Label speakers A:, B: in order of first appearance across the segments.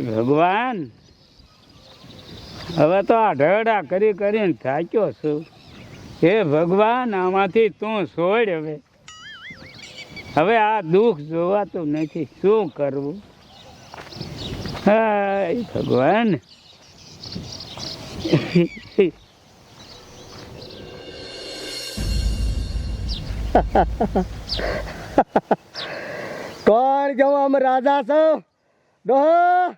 A: ભગવાન. હવે તો આ ઢળડા કરી કરીને થાક્યો છું. હે ભગવાન, આમાંથી તું છોડ હવે. હવે આ દુઃખ જોવાતું નથી. શું કરવું? હા ભગવાન.
B: કોણ કેવો આમ રાજા છો? ડોહો,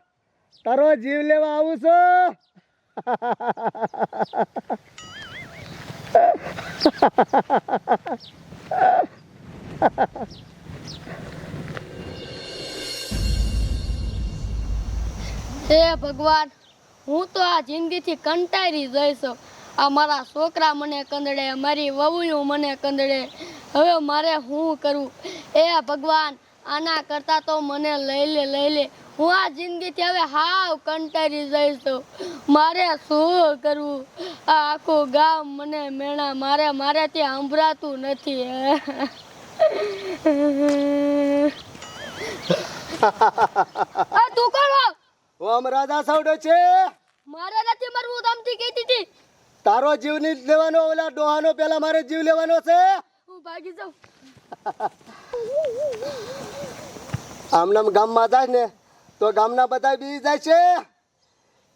B: તારો જીવ લેવા આવું છું?
C: હે ભગવાન, હું તો આ જિંદગીથી કંટાળી જઈશ આ મારા છોકરા મને કંદડે, મારી વહુયું મને કંદડે. હવે મારે શું કરવું એ ભગવાન આના કરતા તો મને લઈ લે લઈ લે. હું આ જિંદગીથી હવે હાવ કંટાળી જઈશ. તો મારે શું કરવું? આ આખું ગામ મને મેણા મારે મારેથી સંભળાતું નથી. આ તું કોણ હો?
B: ઓમ રાધા સાવડો છે.
C: મારે નથી મરવું તમથી કહેતી હતી.
B: તારો જીવ નહીં લેવાનો ઓલા ડોહાનો પેલા મારે જીવ લેવાનો છે.
C: હું ભાગી જાઉં
B: આમનામ ગામમાં જાય ને તો ગામના બધા બી જાય છે.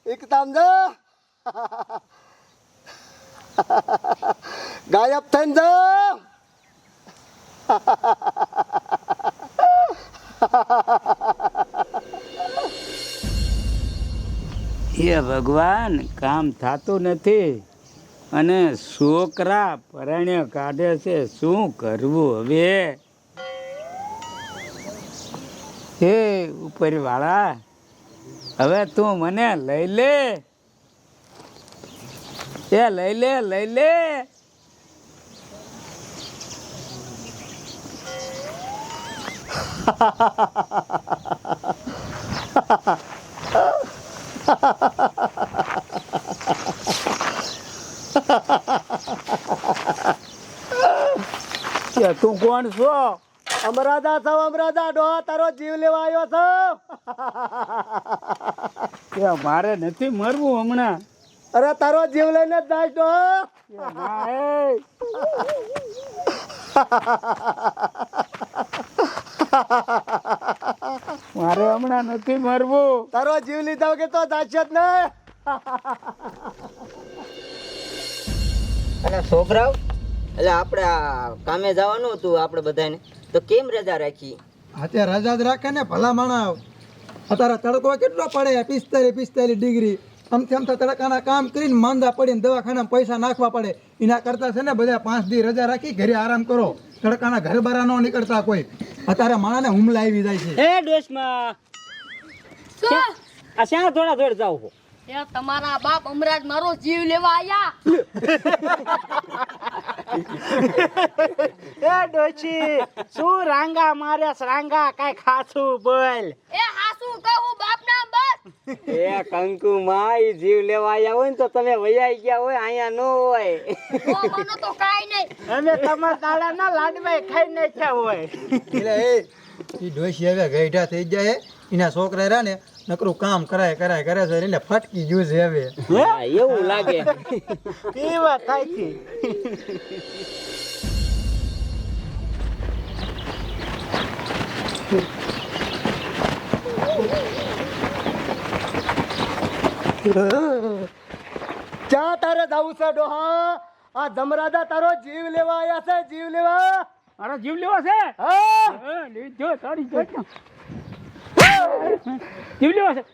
B: એકતામ જો. ગાયબ થઈને જાઓ
A: એ ભગવાન કામ થતું નથી. અને છોકરા પરણ્ય કાઢે છે, શું કરવું હવે? હે, ઉપરવાળા, હવે તું મને લઈ લે. એ લઈ લે લઈ લે. કે તું કોણ છો?
B: અમરાજા છો અમરાજા ડો તારો જીવ લેવા આવ્યો છો?
A: કે મારે નથી મરવું હમણાં?
B: અરે તારો જીવ લઈને જ જાય
A: કે મારે હમણાં નથી મરવું.
B: તારો જીવ લીધા કે તો જ નહીં.
D: અને છોકરાઓ એટલે આપણે આ કામે જવાનું હતું આપણે બધાને. તો કેમ રજા રાખી?
E: અત્યારે રજા જ રાખે ને ભલા માણા અત્યારે તડકો કેટલો પડે પિસ્તાલીસ પિસ્તાલીસ ડિગ્રી. આમથી આમ તો તડકાના કામ કરીને માંદા પડીને દવાખાનામાં પૈસા નાખવા પડે. એના કરતાં છે ને બધા પાંચ દી રજા રાખી ઘરે આરામ કરો. તડકાના ઘર બારા ન નીકળતા કોઈ. અત્યારે માણાને હુમલા આવી જાય છે.
F: એ ડોશમાં. આ શ્યાં થોડા થોડ જાવ
C: તમારા બાપ અમરાજ મારો જીવ લેવા આયા.
F: એ ડોશી શું રાંગા મારે રાંગા કઈ ખાસું બોલ.
C: એ હાસુ કહું બાપ ના બસ.
F: એ કંકુ માં ઈ જીવ લેવા આવ્યા હોય ને તો તમે વૈયાઈ ગયા હોય અહીંયા ન હોય.
C: મને તો કાઈ નહીં.
F: અમે તમારા દાડા ના લાડવા ખાઈ નાખ્યા હોય.
E: એટલે એ ઈ ડોશી હવે ગઈઢા થઈ જાય એના છોકરા રહ્યા ને નકરું કામ કરાય કરાય કરે છે એટલે ફટકી ગયું છે હવે.
F: એવું લાગે. કેવા થાય છે.
B: ક્યાં તારે જવું છે ડોહા? આ ધમરાજા તારો જીવ લેવા આવ્યા છે જીવ લેવા?
A: મારો જીવ લેવા છે?
B: હા.
A: લીધો તારી જીવ લેવા છે!